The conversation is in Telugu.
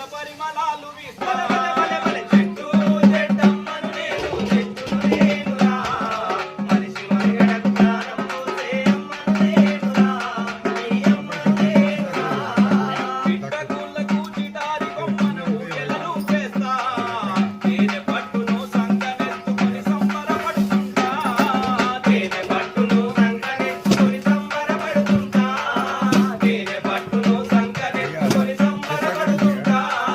పూల పరిమళాలు వీస్తున్న